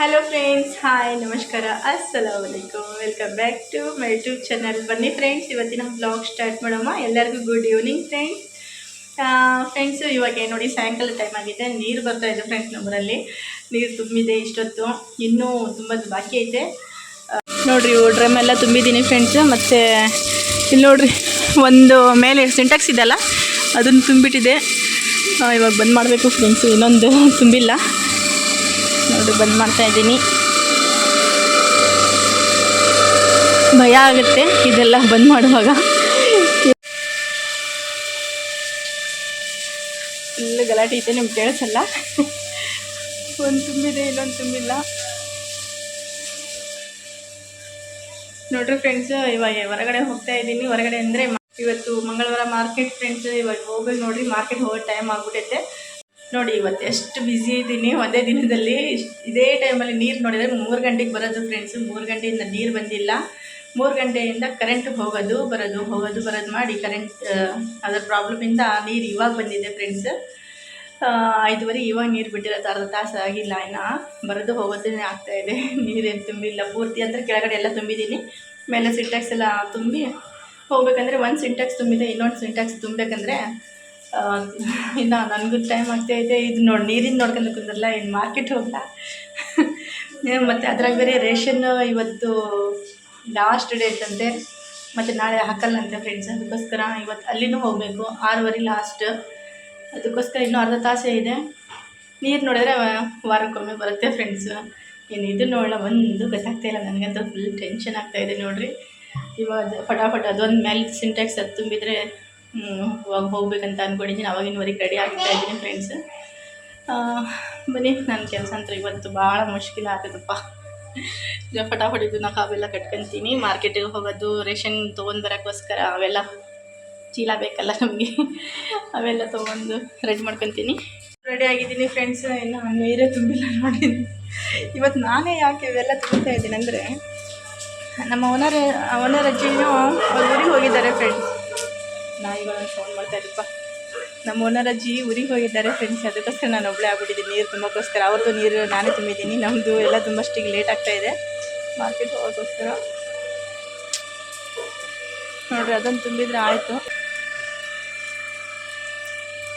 Hello friends hi ನಮಸ್ಕಾರ ಅಸ್ಸಲಾಮ್ ವಲೈಕುಮ್ back to my YouTube channel ಬನ್ನಿ ಫ್ರೆಂಡ್ಸ್ ಇವತ್ತಿನ ಬ್ಲಾಗ್ ಸ್ಟಾರ್ಟ್ ಮಾಡೋಣ. ಎಲ್ಲರಿಗೂ ಗುಡ್ ಈವ್ನಿಂಗ್ ಫ್ರೆಂಡ್ಸ್ ಫ್ರೆಂಡ್ಸು ಇವಾಗ ನೋಡಿ, ಸಾಯಂಕಾಲ ಟೈಮ್ ಆಗಿದೆ. ನೀರು ಬರ್ತಾ ಇದೆ ಫ್ರೆಂಡ್ಸ್ ನಮ್ಮಲ್ಲಿ ನೀರು ತುಂಬಿದೆ ಇಷ್ಟೊತ್ತು. ಇನ್ನೂ ತುಂಬದು ಬಾಕಿ ಐತೆ. ನೋಡಿರಿ ಡ್ರಮ್ ಎಲ್ಲ ತುಂಬಿದ್ದೀನಿ ಫ್ರೆಂಡ್ಸ್ ಮತ್ತು ಇಲ್ಲಿ ನೋಡ್ರಿ, ಒಂದು ಮೇಲೆ ಸಿಂಟ್ಯಾಕ್ಸ್ ಇದೆಯಲ್ಲ, ಅದನ್ನು ತುಂಬಿಟ್ಟಿದೆ. ಇವಾಗ ಬಂದ್ ಮಾಡಬೇಕು ಫ್ರೆಂಡ್ಸು ಇನ್ನೊಂದು ತುಂಬಿಲ್ಲ. ನೋಡಿ ಬಂದ್ ಮಾಡ್ತಾ ಇದ್ದೀನಿ. ಭಯ ಆಗುತ್ತೆ ಇದೆಲ್ಲ ಬಂದ್ ಮಾಡುವಾಗ. ಎಲ್ಲ ಗಲಾಟೆ ಇದೆ, ನಿಮ್ಗೆ ಕೇಳಿಸಲ್ಲ. ಒಂದು ತುಂಬಿದೆ, ಇನ್ನೊಂದು ತುಂಬಿಲ್ಲ. ನೋಡ್ರಿ ಫ್ರೆಂಡ್ಸ್ ಇವಾಗ ಹೊರಗಡೆ ಹೋಗ್ತಾ ಇದ್ದೀನಿ. ಹೊರಗಡೆ ಅಂದರೆ ಇವತ್ತು ಮಂಗಳವಾರ ಮಾರ್ಕೆಟ್ ಫ್ರೆಂಡ್ಸ್ ಇವಾಗ ಹೋಗ್ಬೇಕು ನೋಡ್ರಿ ಮಾರ್ಕೆಟ್ ಹೋಗೋ ಟೈಮ್ ಆಗ್ಬಿಟ್ಟೈತೆ ನೋಡಿ, ಇವತ್ತು ಎಷ್ಟು ಬ್ಯುಸಿ ಇದ್ದೀನಿ. ಒಂದೇ ದಿನದಲ್ಲಿ ಇದೇ ಟೈಮಲ್ಲಿ ನೀರು ನೋಡಿದರೆ ಮೂರು ಗಂಟೆಗೆ ಬರೋದು ಫ್ರೆಂಡ್ಸು ಮೂರು ಗಂಟೆಯಿಂದ ನೀರು ಬಂದಿಲ್ಲ. ಮೂರು ಗಂಟೆಯಿಂದ ಕರೆಂಟ್ ಹೋಗೋದು, ಬರೋದು ಹೋಗೋದು, ಬರೋದು ಮಾಡಿ ಕರೆಂಟ್ ಅದರ ಪ್ರಾಬ್ಲಮಿಂದ ನೀರು ಇವಾಗ ಬಂದಿದೆ ಫ್ರೆಂಡ್ಸ್ ಐದುವರೆ ಇವಾಗ ನೀರು ಬಿಟ್ಟಿರೋದು. ಅರ್ಧ ತಾಸು ಆಗಿಲ್ಲ ಇನ್ನು. ಬರೋದು, ಹೋಗೋದೇ ಆಗ್ತಾ ಇದೆ. ನೀರೇನು ತುಂಬಿಲ್ಲ. ಪೂರ್ತಿ ಅಂದರೆ ಕೆಳಗಡೆ ಎಲ್ಲ ತುಂಬಿದ್ದೀನಿ. ಮೇಲೆ ಸಿಂಟ್ಯಾಕ್ಸ್ ಎಲ್ಲ ತುಂಬಿ ಹೋಗ್ಬೇಕಂದ್ರೆ ಒಂದು ಸಿಂಟ್ಯಾಕ್ಸ್ ತುಂಬಿದೆ, ಇನ್ನೊಂದು ಸಿಂಟ್ಯಾಕ್ಸ್ ತುಂಬಬೇಕಂದ್ರೆ ಇನ್ನು ನನಗೂ ಟೈಮ್ ಆಗ್ತಾಯಿದೆ ಇದೆ. ನೋಡಿ, ನೀರಿನ ನೋಡ್ಕೊಂಡು ಕುಂದ್ರಲ್ಲ ಇನ್ನು ಮಾರ್ಕೆಟ್ ಹೋಗಲ್ಲ ಮತ್ತು ಅದ್ರಾಗ ಬೇರೆ ರೇಷನ್ ಇವತ್ತು ಲಾಸ್ಟ್ ಡೇಟ್ ಅಂತೆ. ಮತ್ತು ನಾಳೆ ಹಾಕಲ್ಲಂತೆ ಫ್ರೆಂಡ್ಸ್ ಅದಕ್ಕೋಸ್ಕರ ಇವತ್ತು ಅಲ್ಲಿನೂ ಹೋಗಬೇಕು, ಆರೂವರೆ ಲಾಸ್ಟ್ ಅದಕ್ಕೋಸ್ಕರ ಇನ್ನೂ ಅರ್ಧ ತಾಸೇ ಇದೆ. ನೀರು ನೋಡಿದ್ರೆ ವಾರಕ್ಕೊಮ್ಮೆ ಬರುತ್ತೆ ಫ್ರೆಂಡ್ಸು ಏನು ಇದು ನೋಡಲ್ಲ, ಒಂದು ಗೊತ್ತಾಗ್ತಾ ಇಲ್ಲ ನನಗಂತೂ ಫುಲ್ ಟೆನ್ಷನ್ ಆಗ್ತಾಯಿದೆ ನೋಡ್ರಿ. ಇವಾಗ ಫಟಾಫಟ ಅದೊಂದು ಮೇಲೆ ಸಿಂಟ್ಯಾಕ್ಸ್ ಅದು ತುಂಬಿದರೆ ಇವಾಗ ಹೋಗ್ಬೇಕಂತ ಅಂದ್ಕೊಂಡಿದ್ದೀನಿ ಅವಾಗಿನವರೆಗೆ ರೆಡಿ ಆಗ್ತಾ ಇದ್ದೀನಿ ಫ್ರೆಂಡ್ಸ್ ಬನ್ನಿ ನನ್ನ ಕೆಲಸ ಅಂತ ಇವತ್ತು ಭಾಳ ಮುಷ್ಕಿಲ ಆಗುತ್ತಪ್ಪ ಈಗ ಫಟಾಫಟ್ ನಾ ಕಾವೆಲ್ಲ ಕಟ್ಕೊತೀನಿ. ಮಾರ್ಕೆಟಿಗೆ ಹೋಗೋದು, ರೇಷನ್ ತೊಗೊಂಡು ಬರೋಕ್ಕೋಸ್ಕರ ಅವೆಲ್ಲ ಚೀಲ ಬೇಕಲ್ಲ ನಮಗೆ. ಅವೆಲ್ಲ ತೊಗೊಂಡು ರೆಡಿ ಮಾಡ್ಕೊತೀನಿ. ರೆಡಿ ಆಗಿದ್ದೀನಿ ಫ್ರೆಂಡ್ಸ್ ಇನ್ನು ನೀರೇ ತುಂಬಿಲ್ಲ ನೋಡಿ. ಇವತ್ತು ನಾನೇ ಯಾಕೆ ಇವೆಲ್ಲ ತುಂಬ್ತಾ ಇದ್ದೀನಿ ಅಂದರೆ ನಮ್ಮ ಓನರ್ ಓನರ್ ಅಜ್ಜಿನೂ ಊರಿಗೆ ಹೋಗಿದ್ದಾರೆ ಫ್ರೆಂಡ್ಸ್ ನಾಯಿಗಳನ್ನು ಫೋನ್ ಮಾಡ್ತಾ ಇದ್ದಪ್ಪ ನಮ್ಮ ಓನರ್ ಅಜ್ಜಿ ಊರಿಗೆ ಹೋಗಿದ್ದಾರೆ ಫ್ರೆಂಡ್ಸ್ ಅದಕ್ಕೋಸ್ಕರ ನಾನು ಒಬ್ಬಳೇ ಆಗ್ಬಿಟ್ಟಿದ್ದೀನಿ. ನೀರು ತುಂಬಕ್ಕೋಸ್ಕರ. ಅವ್ರದ್ದು ನೀರು ನಾನೇ ತುಂಬಿದ್ದೀನಿ. ನಮ್ಮದು ಎಲ್ಲ ತುಂಬಷ್ಟಿಗೆ ಲೇಟ್ ಆಗ್ತಾ ಇದೆ. ಮಾರ್ಕೆಟ್ ಹೋಗೋಕ್ಕೋಸ್ಕರ. ನೋಡ್ರಿ ಅದನ್ನು ತುಂಬಿದ್ರೆ ಆಯಿತು.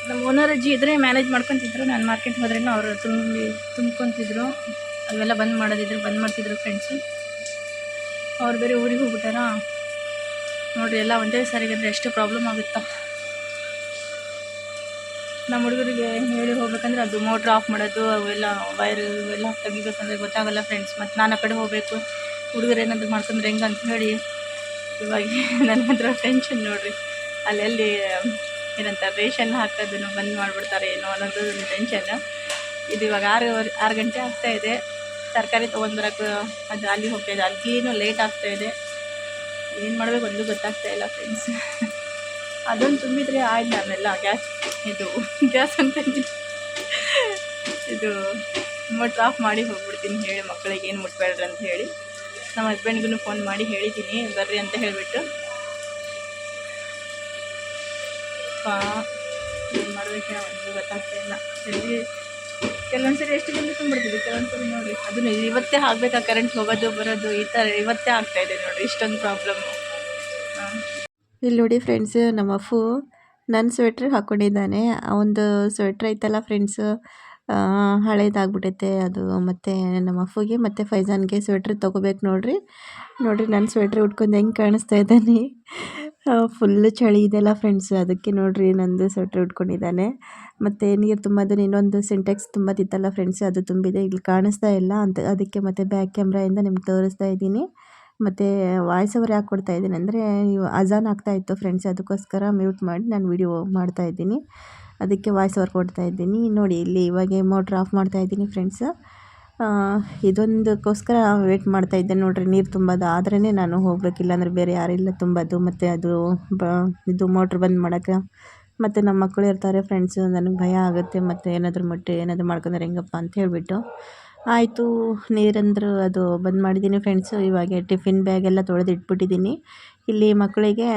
ನಮ್ಮ ಓನರ್ ಅಜ್ಜಿ ಇದ್ರೆ ಮ್ಯಾನೇಜ್ ಮಾಡ್ಕೊತಿದ್ರು. ನಾನು ಮಾರ್ಕೆಟ್ ಹೋದ್ರೆ ಅವರು ತುಂಬಿ, ತುಂಬ್ಕೊತಿದ್ರು. ಅವೆಲ್ಲ ಬಂದ್ ಮಾಡೋದಿದ್ರು, ಬಂದ್ ಮಾಡ್ತಿದ್ರು ಫ್ರೆಂಡ್ಸು ಅವ್ರು ಬೇರೆ ಊರಿಗೆ ಹೋಗ್ಬಿಟ್ಟಾರ? ನೋಡ್ರಿ ಎಲ್ಲ ಒಂದೇ ಅಂದರೆ ಎಷ್ಟು ಪ್ರಾಬ್ಲಮ್ ಆಗುತ್ತಾ? ನಮ್ಮ ಹುಡುಗರಿಗೆ ಹೇಳಿ ಹೋಗ್ಬೇಕಂದ್ರೆ ಅದು ಮೋಟ್ರ್ ಆಫ್ ಮಾಡೋದು, ಅವೆಲ್ಲ ವೈರ್ ಇವೆಲ್ಲ ತೆಗಿಬೇಕಂದ್ರೆ ಗೊತ್ತಾಗಲ್ಲ ಫ್ರೆಂಡ್ಸ್ ಮತ್ತು ನಾನು ಆ ಕಡೆ ಹೋಗಬೇಕು. ಹುಡುಗರು ಏನಾದರೂ ಮಾಡ್ಕೊಂಡ್ರೆ ಹೆಂಗೆ ಅಂತ ಹೇಳಿ. ಇವಾಗ ನನ್ನ ಹತ್ರ ಟೆನ್ಷನ್ ನೋಡಿರಿ. ಅಲ್ಲೆಲ್ಲಿ ಏನಂತ, ರೇಷನ್ ಹಾಕೋದನ್ನು ಬಂದ್ ಮಾಡಿಬಿಡ್ತಾರೆ ಏನೋ ಅನ್ನೋದು ಟೆನ್ಷನ್ ಇದು ಇವಾಗ ಆರು ಆರು ಗಂಟೆ ಆಗ್ತಾ ಇದೆ. ತರಕಾರಿ ತೊಗೊಂಡ್ಬರಕ್ಕೆ ಅದು ಅಲ್ಲಿ ಹೋಗ್ತಾಯಿದೆ ಅಲ್ಲಿ ಅಲ್ಲಿನೂ ಲೇಟ್ ಆಗ್ತಾಯಿದೆ ಏನು ಮಾಡಬೇಕು ಒಂದು ಗೊತ್ತಾಗ್ತಾ ಇಲ್ಲ ಫ್ರೆಂಡ್ಸ್ ಅದೊಂದು ತುಂಬಿದ್ರೆ ಆಯ್ತು ನಾನೆಲ್ಲ ಗ್ಯಾಸ್, ಇದು, ಗ್ಯಾಸ್ ಅಂತ ಇದು ಮೋಟ್ರ್ ಆಫ್ ಮಾಡಿ ಹೋಗ್ಬಿಡ್ತೀನಿ ಹೇಳಿ, ಮಕ್ಕಳಿಗೆ ಏನು ಮುಟ್ಬೇಡ್ರಿ ಅಂತ ಹೇಳಿ. ನಮ್ಮ ಹಸ್ಬೆಂಡ್ಗೂ ಫೋನ್ ಮಾಡಿ ಹೇಳಿದ್ದೀನಿ ಬರ್ರಿ ಅಂತ ಹೇಳಿಬಿಟ್ಟು. ಏನು ಮಾಡಬೇಕು ಒಂದು ಗೊತ್ತಾಗ್ತಾ ಇಲ್ಲ. ಎಲ್ಲಿ ಕೆಲವೊಂದು ಸರಿ ಎಷ್ಟು ಗಂಟೆ ತುಂಬಿಡ್ತೀವಿ ಕೆಲವೊಂದು ನೋಡಿ. ನೋಡಿರಿ ಅದನ್ನು ಇವತ್ತೇ ಆಗಬೇಕಾ ಕರೆಂಟ್ ಹೋಗೋದು ಬರೋದು ಈ ಥರ ಇವತ್ತೇ ಆಗ್ತಾ ಇದೆ ನೋಡಿ ಇಷ್ಟೊಂದು ಪ್ರಾಬ್ಲಮ್ ಇಲ್ಲಿ ನೋಡಿ ಫ್ರೆಂಡ್ಸ್ ನಮ್ಮ ಅಫು ನನ್ನ ಸ್ವೆಟ್ರ್ ಹಾಕ್ಕೊಂಡಿದ್ದಾನೆ ಒಂದು ಸ್ವೆಟ್ರ್ ಐತಲ್ಲ ಫ್ರೆಂಡ್ಸ್ ಹಳೇದಾಗ್ಬಿಟ್ಟೈತೆ ಅದು. ಮತ್ತು ನಮ್ಮ ಅಫುಗೆ ಮತ್ತು ಫೈಜಾನ್ಗೆ ಸ್ವೆಟ್ರ್ ತೊಗೋಬೇಕು ನೋಡ್ರಿ. ನೋಡಿರಿ ನನ್ನ ಸ್ವೆಟ್ರ್ ಉಟ್ಕೊಂಡು ಹೆಂಗೆ ಕಾಣಿಸ್ತಾ ಇದ್ದಾನೆ. ಫುಲ್ಲು ಚಳಿ ಇದೆಲ್ಲ ಫ್ರೆಂಡ್ಸ್ ಅದಕ್ಕೆ ನೋಡಿರಿ ನಂದು ಸ್ವೆಟ್ರ್ ಉಟ್ಕೊಂಡಿದ್ದಾನೆ. ಮತ್ತು ನೀರು ತುಂಬೋದನ್ನ ಇನ್ನೊಂದು ಸಿಂಟೆಕ್ಸ್ ತುಂಬೋದಿತ್ತಲ್ಲ ಫ್ರೆಂಡ್ಸ್ ಅದು ತುಂಬಿದೆ. ಇಲ್ಲಿ ಕಾಣಿಸ್ತಾ ಇಲ್ಲ ಅಂತ, ಅದಕ್ಕೆ ಮತ್ತು ಬ್ಯಾಕ್ ಕ್ಯಾಮ್ರಾಯಿಂದ ನಿಮ್ಗೆ ತೋರಿಸ್ತಾ ಇದ್ದೀನಿ. ಮತ್ತು ವಾಯ್ಸ್ ಓವರ್ ಯಾಕೆ ಕೊಡ್ತಾ ಇದ್ದೀನಿ ಅಂದರೆ ಅಜಾನ್ ಆಗ್ತಾ ಇತ್ತು ಫ್ರೆಂಡ್ಸ್ ಅದಕ್ಕೋಸ್ಕರ ಮ್ಯೂಟ್ ಮಾಡಿ ನಾನು ವಿಡಿಯೋ ಮಾಡ್ತಾ ಇದ್ದೀನಿ. ಅದಕ್ಕೆ ವಾಯ್ಸ್ ಓವರ್ ಕೊಡ್ತಾ ಇದ್ದೀನಿ. ನೋಡಿ, ಇಲ್ಲಿ ಇವಾಗ ಮೋಟ್ರ್ ಆಫ್ ಮಾಡ್ತಾ ಇದ್ದೀನಿ ಫ್ರೆಂಡ್ಸ್ ಇದೊಂದಕ್ಕೋಸ್ಕರ ವೇಟ್ ಮಾಡ್ತಾ ಇದ್ದೆ. ನೋಡಿರಿ, ನೀರು ತುಂಬೋದು. ಆದ್ರೇ ನಾನು ಹೋಗ್ಬೇಕು. ಅಂದರೆ ಬೇರೆ ಯಾರಿಲ್ಲ ತುಂಬೋದು. ಮತ್ತು ಅದು ಬ, ಇದು ಮೋಟ್ರ್ ಬಂದ್ ಮಾಡೋಕ್ಕೆ. ಮತ್ತು ನಮ್ಮ ಮಕ್ಕಳು ಇರ್ತಾರೆ ಫ್ರೆಂಡ್ಸು ನನಗೆ ಭಯ ಆಗುತ್ತೆ. ಮತ್ತು ಏನಾದರೂ ಮುಟ್ಟಿ ಏನಾದರೂ ಮಾಡ್ಕೊಂಡ್ರೆ ಹೆಂಗಪ್ಪ ಅಂತ ಹೇಳಿಬಿಟ್ಟು. ಆಯಿತು. ನೀರಂದ್ರೆ ಅದು ಬಂದ್ ಮಾಡಿದ್ದೀನಿ ಫ್ರೆಂಡ್ಸು ಇವಾಗ ಟಿಫಿನ್ ಬ್ಯಾಗೆಲ್ಲ ತೊಳೆದಿಟ್ಬಿಟ್ಟಿದ್ದೀನಿ ಇಲ್ಲಿ ಮಕ್ಕಳಿಗೆ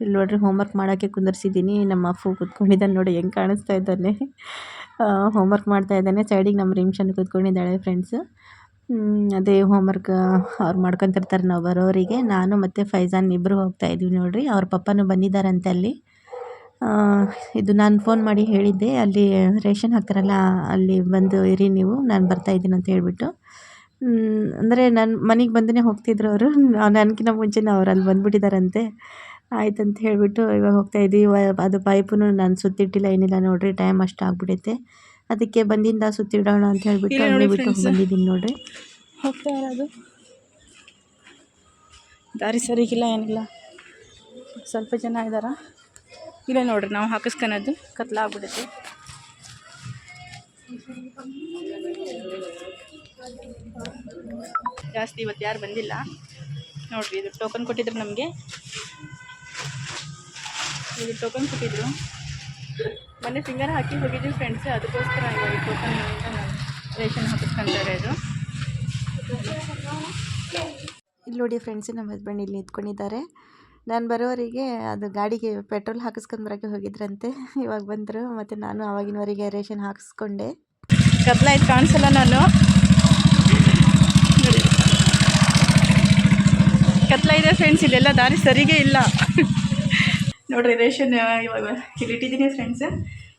ಇಲ್ಲಿ ನೋಡ್ರಿ ಹೋಮ್ವರ್ಕ್ ಮಾಡೋಕ್ಕೆ ಕುಂದರ್ಸಿದ್ದೀನಿ. ನಮ್ಮ ಅಪ್ಪು ಕೂತ್ಕೊಂಡಿದ್ದಾನೆ ನೋಡಿ, ಹೆಂಗೆ ಕಾಣಿಸ್ತಾ ಇದ್ದಾನೆ. ಹೋಮ್ವರ್ಕ್ ಮಾಡ್ತಾ ಇದ್ದಾನೆ. ಸೈಡಿಗೆ ನಮ್ಮ ರಿಮ್ಶನ್ ಕೂತ್ಕೊಂಡಿದ್ದಾಳೆ ಫ್ರೆಂಡ್ಸ್ ಅದೇ ಅದೇ ಹೋಮ್ವರ್ಕ್ ಅವ್ರು ಮಾಡ್ಕೊತಿರ್ತಾರೆ ನಾವು ಬರೋರಿಗೆ. ನಾನು ಮತ್ತು ಫೈಜಾನ್ ಇಬ್ಬರು ಹೋಗ್ತಾ ಇದ್ವಿ ನೋಡಿರಿ. ಅವ್ರ ಪಪ್ಪನೂ ಬಂದಿದ್ದಾರಂತೆ ಅಲ್ಲಿ. ಇದು ನಾನು ಫೋನ್ ಮಾಡಿ ಹೇಳಿದ್ದೆ. ಅಲ್ಲಿ ರೇಷನ್ ಹಾಕ್ತಾರಲ್ಲ, ಅಲ್ಲಿ ಬಂದು ಇರಿ ನೀವು, ನಾನು ಬರ್ತಾ ಇದ್ದೀನಿ ಅಂತ ಹೇಳಿಬಿಟ್ಟು. ಅಂದರೆ ನನ್ನ ಮನೆಗೆ ಬಂದೇ ಹೋಗ್ತಿದ್ರು ಅವರು. ನನಗಿಂತ ಮುಂಚೆನೇ ಅವ್ರು ಅಲ್ಲಿ ಬಂದುಬಿಟ್ಟಿದ್ದಾರಂತೆ. ಆಯ್ತಂತ ಹೇಳಿಬಿಟ್ಟು ಇವಾಗ ಹೋಗ್ತಾ ಇದ್ದೀವಿ ಅದು ಪೈಪುನು ನಾನು ಸುತ್ತಿಟ್ಟಿಲ್ಲ ಏನಿಲ್ಲ ನೋಡಿರಿ ಟೈಮ್ ಅಷ್ಟು ಆಗ್ಬಿಟ್ಟೈತೆ ಅದಕ್ಕೆ ಬಂದಿಂದ ಸುತ್ತಿಡೋಣ ಅಂತ ಹೇಳಿಬಿಟ್ಟು ಅಲ್ಲಿ ಬಿಟ್ಟು. ಬಂದಿದ್ದೀನಿ ನೋಡಿರಿ. ಹೋಗ್ತಾ ಇರೋದು. ದಾರಿ ಸರಿಗಿಲ್ಲ ಏನಿಲ್ಲ. ಸ್ವಲ್ಪ ಜನ ಇದ್ದಾರ? ಇಲ್ಲ ನೋಡ್ರಿ ನಾವು ಹಾಕಿಸ್ಕೊಳೋದು ಕತ್ಲಾಗ್ಬಿಡುತ್ತೆ ಜಾಸ್ತಿ ಇವತ್ತು ಯಾರು ಬಂದಿಲ್ಲ. ನೋಡ್ರಿ ಇದು ಟೋಕನ್ ಕೊಟ್ಟಿದ್ರು ನಮಗೆ. ಇದು ಟೋಕನ್ ಕೊಟ್ಟಿದ್ರು. ಮೊನ್ನೆ ಫಿಂಗರ್ ಹಾಕಿ ಹೋಗಿದ್ದೀವಿ ಫ್ರೆಂಡ್ಸ್ ಅದಕ್ಕೋಸ್ಕರ ಇವಾಗ ಟೋಕನ್ ನಾನು ರೇಷನ್ ಹಾಕಿಸ್ಕೊಂಡಿದ್ದಾರೆ ಇರೋದು ಇಲ್ಲಿ ನೋಡಿ ಫ್ರೆಂಡ್ಸ್ ನಮ್ಮ ಹಸ್ಬೆಂಡ್ ಇಲ್ಲಿ ನಿಂತ್ಕೊಂಡಿದ್ದಾರೆ. ನಾನು ಬರೋವರಿಗೆ ಅದು ಗಾಡಿಗೆ ಪೆಟ್ರೋಲ್ ಹಾಕಿಸ್ಕೊಂಡು ಬರೋಕ್ಕೆ ಹೋಗಿದ್ರಂತೆ. ಇವಾಗ ಬಂದರು ಮತ್ತು ನಾನು ಆವಾಗಿನವರೆಗೆ ರೇಷನ್ ಹಾಕಿಸ್ಕೊಂಡೆ. ಕತ್ಲಾಯ್ತು ಕಾಣಿಸಲ್ಲ ನಾನು. ಕತ್ಲ ಇದೆ ಫ್ರೆಂಡ್ಸ್ ಇದೆಲ್ಲ ದಾರಿ ಸರಿಗೆ ಇಲ್ಲ. ನೋಡ್ರಿ, ರೇಷನ್ ಇವಾಗ ಇಲ್ಲಿ ಇಟ್ಟಿದ್ದೀನಿ ಫ್ರೆಂಡ್ಸ್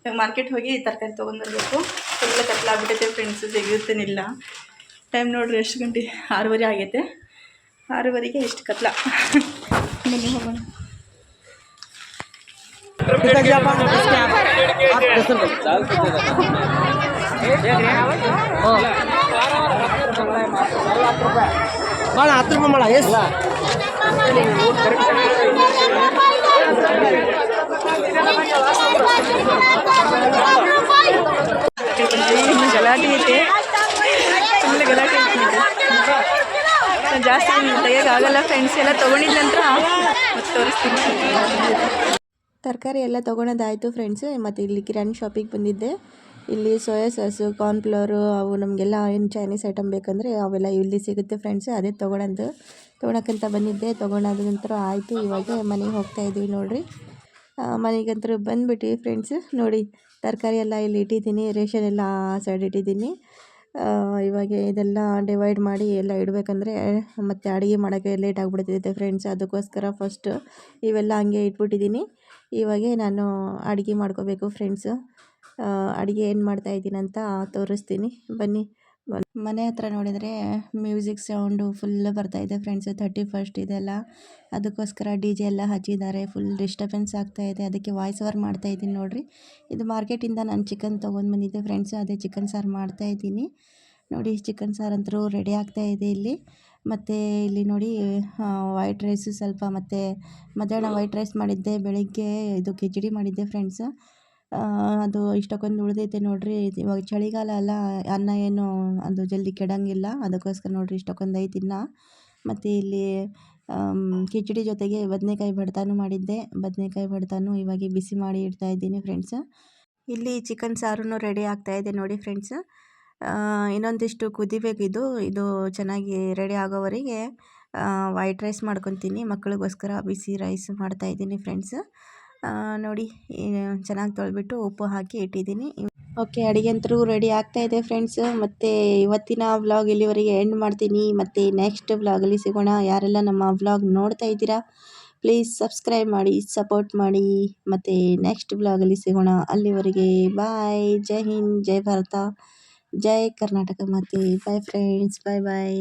ಇವಾಗ ಮಾರ್ಕೆಟ್ ಹೋಗಿ ತರಕಾರಿ ತೊಗೊಂಡ್ಬರ್ಬೇಕು ಎಲ್ಲ ಕತ್ಲಾಗ್ಬಿಟ್ಟೈತೆ ಫ್ರೆಂಡ್ಸ್ ತೆಗೆಯುತ್ತೇನಿಲ್ಲ. ಟೈಮ್ ನೋಡಿರಿ, ಎಷ್ಟು ಗಂಟೆ? ಆರೂವರೆ ಆಗೈತೆ. ಆರೂವರೆಗೆ ಎಷ್ಟು ಕತ್ಲ? ಬನ್ನಿ, ಹೋಗೋಣ. ಭಾಳ ಹತ್ತು ರೂಪಾಯಿ ಮಾಡ. ಎಷ್ಟು ಗಲಾಟೆ ಐತೆ ಫುಲ್ ಗಲಾಟೆ ಐತೆ ಜಾಸ್ತಿ ತೆಗಿಯೋಕ್ಕಾಗಲ್ಲ ಫ್ರೆಂಡ್ಸ್ ಎಲ್ಲ ತೊಗೊಂಡಿದ ನಂತರ ಮತ್ತೆ ತೋರಿಸ್ತೀನಿ ತರಕಾರಿ ಎಲ್ಲ ತೊಗೊಳೋದಾಯಿತು ಫ್ರೆಂಡ್ಸ್ ಮತ್ತು ಇಲ್ಲಿ ಕಿರಾಣಿ ಶಾಪಿಗೆ ಬಂದಿದ್ದೆ. ಇಲ್ಲಿ ಸೋಯಾ ಸಾಸು ಕಾರ್ನ್ಫ್ಲವರು ಅವು ನಮಗೆಲ್ಲ ಏನು ಚೈನೀಸ್ ಐಟಮ್ ಬೇಕಂದರೆ ಅವೆಲ್ಲ ಇಲ್ಲಿ ಸಿಗುತ್ತೆ ಫ್ರೆಂಡ್ಸ್ ಅದೇ ತೊಗೊಳಂದು. ತೊಗೊಳಕ್ಕಂತ ಬಂದಿದ್ದೆ. ತೊಗೊಂಡಾದ ನಂತರ ಆಯಿತು. ಇವಾಗ ಮನೆಗೆ ಹೋಗ್ತಾ ಇದ್ದೀವಿ ನೋಡಿರಿ. ಮನೆಗಂತೂ ಬಂದುಬಿಟ್ಟು ಫ್ರೆಂಡ್ಸ್ ನೋಡಿ, ತರಕಾರಿ ಎಲ್ಲ ಇಲ್ಲಿ ಇಟ್ಟಿದ್ದೀನಿ. ರೇಷನ್ ಎಲ್ಲ ಸೈಡ್ ಇಟ್ಟಿದ್ದೀನಿ. ಇವಾಗ ಇದೆಲ್ಲ ಡಿವೈಡ್ ಮಾಡಿ ಎಲ್ಲ ಇಡಬೇಕಂದ್ರೆ ಮತ್ತು ಅಡುಗೆ ಮಾಡೋಕ್ಕೆ ಲೇಟ್ ಆಗಿಬಿಡ್ತಿದ್ದೆ ಫ್ರೆಂಡ್ಸ್ ಅದಕ್ಕೋಸ್ಕರ ಫಸ್ಟ್ ಇವೆಲ್ಲ ಹಂಗೆ ಇಟ್ಬಿಟ್ಟಿದ್ದೀನಿ. ಇವಾಗೆ ನಾನು ಅಡುಗೆ ಮಾಡ್ಕೋಬೇಕು ಫ್ರೆಂಡ್ಸು ಅಡುಗೆ ಏನು ಮಾಡ್ತಾಯಿದ್ದೀನಿ ಅಂತ ತೋರಿಸ್ತೀನಿ. ಬನ್ನಿ. ಮನೆ ಹತ್ರ ನೋಡಿದರೆ ಮ್ಯೂಸಿಕ್ ಸೌಂಡು ಫುಲ್ ಬರ್ತಾಯಿದೆ ಫ್ರೆಂಡ್ಸು ಥರ್ಟಿ ಫಸ್ಟ್ ಇದೆಲ್ಲ. ಅದಕ್ಕೋಸ್ಕರ ಡಿ ಜೆ ಎಲ್ಲ ಹಚ್ಚಿದ್ದಾರೆ. ಫುಲ್ ಡಿಸ್ಟರ್ಬೆನ್ಸ್ ಆಗ್ತಾಯಿದೆ ಅದಕ್ಕೆ ವಾಯ್ಸ್ ಓವರ್ ಮಾಡ್ತಾಯಿದ್ದೀನಿ ನೋಡಿರಿ. ಇದು ಮಾರ್ಕೆಟಿಂದ ನಾನು ಚಿಕನ್ ತೊಗೊಂಡು ಬಂದಿದ್ದೆ ಫ್ರೆಂಡ್ಸು ಅದೇ ಚಿಕನ್ ಸಾರು ಮಾಡ್ತಾಯಿದ್ದೀನಿ ನೋಡಿ ಚಿಕನ್ ಸಾರು ಅಂತರೂ ರೆಡಿ ಆಗ್ತಾ ಇದೆ ಇಲ್ಲಿ. ಮತ್ತು ಇಲ್ಲಿ ನೋಡಿ ವೈಟ್ ರೈಸು ಸ್ವಲ್ಪ ಮತ್ತು ಮಧ್ಯಾಹ್ನ ವೈಟ್ ರೈಸ್ ಮಾಡಿದ್ದೆ, ಬೆಳಿಗ್ಗೆ ಇದು ಕಿಚಡಿ ಮಾಡಿದ್ದೆ ಫ್ರೆಂಡ್ಸ್ ಅದು ಇಷ್ಟಕ್ಕೊಂದು ಉಳಿದೈತೆ ನೋಡಿರಿ. ಇವಾಗ ಚಳಿಗಾಲ ಅಲ್ಲ, ಅನ್ನ ಏನು ಅದು ಜಲ್ದಿ ಕೆಡಂಗಿಲ್ಲ. ಅದಕ್ಕೋಸ್ಕರ ನೋಡಿರಿ ಇಷ್ಟಕ್ಕೊಂದು ಐತಿ ಇನ್ನು ಮತ್ತು ಇಲ್ಲಿ ಕಿಚಡಿ ಜೊತೆಗೆ ಬದನೆಕಾಯಿ ಭಡ್ತಾನು ಮಾಡಿದ್ದೆ. ಬದನೇಕಾಯಿ ಭಡ್ತಾನು ಇವಾಗ ಬಿಸಿ ಮಾಡಿ ಇಡ್ತಾ ಇದ್ದೀನಿ ಫ್ರೆಂಡ್ಸ್. ಇಲ್ಲಿ ಚಿಕನ್ ಸಾರು ರೆಡಿ ಆಗ್ತಾ ಇದೆ ನೋಡಿ ಫ್ರೆಂಡ್ಸ್. ಇನ್ನೊಂದಿಷ್ಟು ಕುದಿಬೇಕು ಇದು. ಇದು ಚೆನ್ನಾಗಿ ರೆಡಿ ಆಗೋವರೆಗೆ ವೈಟ್ ರೈಸ್ ಮಾಡ್ಕೊತೀನಿ. ಮಕ್ಕಳಿಗೋಸ್ಕರ ಬಿಸಿ ರೈಸ್ ಮಾಡ್ತಾಯಿದ್ದೀನಿ ಫ್ರೆಂಡ್ಸ್. ನೋಡಿ ಚೆನ್ನಾಗಿ ತೊಳೆದ್ಬಿಟ್ಟು ಉಪ್ಪು ಹಾಕಿ ಇಟ್ಟಿದ್ದೀನಿ. ಓಕೆ ಅಡುಗೆ ಅಂತೂ ರೆಡಿ ಆಗ್ತಾ ಇದೆ ಫ್ರೆಂಡ್ಸ್ ಮತ್ತು ಇವತ್ತಿನ ವ್ಲಾಗ್ ಇಲ್ಲಿವರೆಗೆ ಎಂಡ್ ಮಾಡ್ತೀನಿ. ಮತ್ತು ನೆಕ್ಸ್ಟ್ ವ್ಲಾಗಲ್ಲಿ ಸಿಗೋಣ. ಯಾರೆಲ್ಲ ನಮ್ಮ ವ್ಲಾಗ್ ನೋಡ್ತಾ ಇದ್ದೀರಾ ಪ್ಲೀಸ್ ಸಬ್ಸ್ಕ್ರೈಬ್ ಮಾಡಿ ಸಪೋರ್ಟ್ ಮಾಡಿ. ಮತ್ತು ನೆಕ್ಸ್ಟ್ ವ್ಲಾಗಲ್ಲಿ ಸಿಗೋಣ. ಅಲ್ಲಿವರೆಗೆ ಬಾಯ್ ಜೈ ಹಿಂದ್, ಜೈ ಭಾರತ. ಜೈ ಕರ್ನಾಟಕ ಮತ್ತು ಬಾಯ್ ಫ್ರೆಂಡ್ಸ್ ಬಾಯ್ ಬಾಯ್